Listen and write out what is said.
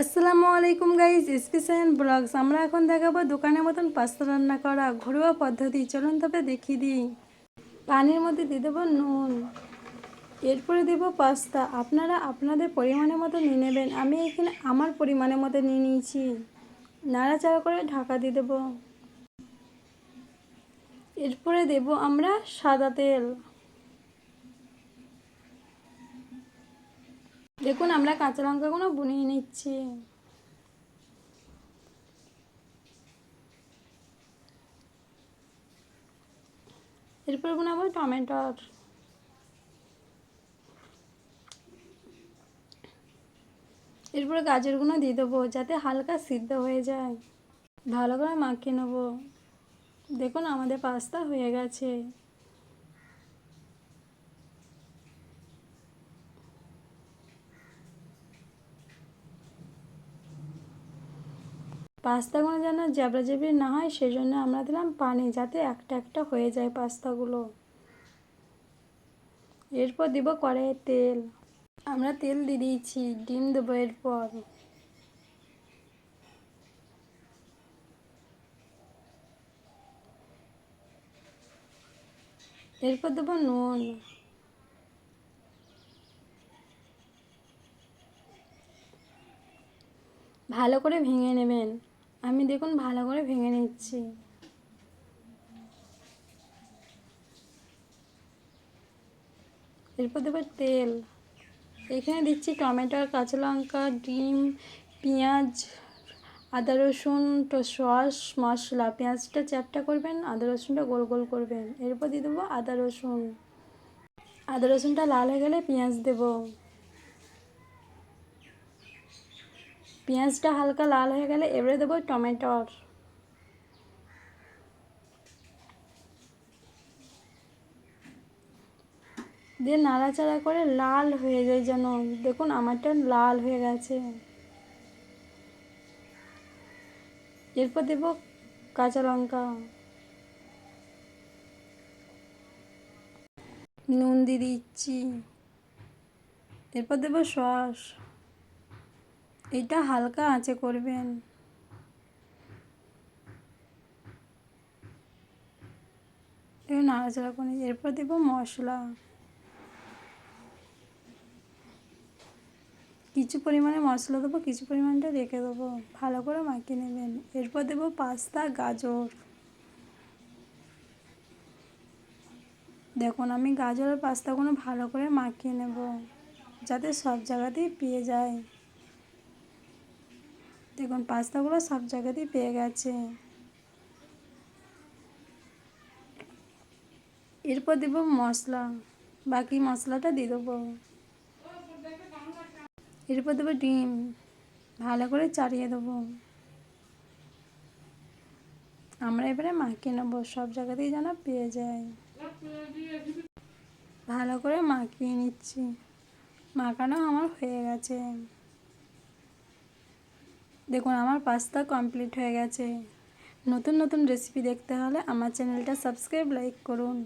আসসালামু আলাইকুম guys special blogs. আমরা এখন দেখাবো দোকানের মতন পাস্তা রান্না করা ঘরোয়া পদ্ধতি। চলুন তবে দেখিয়ে দিই। পানির মধ্যে দিয়ে দেবো নুন। এরপরে দেবো পাস্তা। আপনারা আপনাদের পরিমাণের মতো নিয়ে নেবেন। আমি এখানে আমার পরিমাণের মতো নিয়ে নিয়েছি। নাড়াচাড়া করে ঢাকা দিয়ে দেবো। এরপরে দেব আমরা সাদা তেল। দেখুন, আমরা কাঁচা লঙ্কাগুলো বুনিয়ে নিচ্ছি। এরপর বানাবো টমেটোর। এরপরে গাজরগুলো দিয়ে দেবো, যাতে হালকা সিদ্ধ হয়ে যায়। ভালো করে মাখিয়ে নেব। দেখুন, আমাদের পাস্তা হয়ে গেছে। পাস্তাগুলো যেন জ্যাবড়া জ্যাবড়ি না হয় সেই জন্য আমরা দিলাম পানি যাতে একটা একটা হয়ে যায় পাস্তাগুলো। এরপর দিব কড়াইয়ে তেল। আমরা তেল দিয়ে দিয়েছি, ডিম দেবো এরপর। এরপর দেবো নুন। ভালো করে ভেঙে নেবেন। আমি দেখুন ভালো করে ভেঙে নিচ্ছি। এরপর দেবো তেল। এখানে দিচ্ছি টমেটো, কাঁচা লঙ্কা, ডিম, পেঁয়াজ, আদা রসুন, তো সস, মশলা। পেঁয়াজটা চ্যাপটা করবেন, আদা রসুনটা গোল গোল করবেন। এরপর দিয়ে দেবো আদা রসুন। আদা রসুনটা লাল হয়ে গেলে পেঁয়াজ দেবো। পেঁয়াজটা হালকা লাল হয়ে গেলে এবারে দেবো টমেটোর। দিয়ে নাড়াচাড়া করে লাল হয়ে যায় যেন। দেখুন, আমারটা লাল হয়ে গেছে। এরপর দেব কাঁচা লঙ্কা। নুন দিয়ে দিচ্ছি। এরপর দেবো সস। এটা হালকা আঁচে করবেন। নাড়াচাড়া করে এরপর দেবো মশলা। কিছু পরিমাণে মশলা দেবো, কিছু পরিমাণটা রেখে দেবো। ভালো করে মাখিয়ে নেবেন। এরপর দেবো পাস্তা, গাজর। দেখুন, আমি গাজর আর পাস্তাগুলো ভালো করে মাখিয়ে নেব, যাতে সব জায়গাতেই পেয়ে যায়। দেখুন, পাস্তাগুলো সব জায়গাতেই পেয়ে গেছে। এরপর দেব মশলা, বাকি মশলাটা দিয়ে দেবো। এরপর দেবো ডিম, ভালো করে চাড়িয়ে দেবো। আমরা এবারে মাখিয়ে নেব, সব জায়গাতেই যেন পেয়ে যায়। ভালো করে মাখিয়ে নিচ্ছি। মাখানো আমার হয়ে গেছে। দেখুন, আমার পাস্তা কমপ্লিট হয়ে গেছে। নতুন নতুন রেসিপি দেখতে হলে আমার চ্যানেলটা সাবস্ক্রাইব লাইক করুন।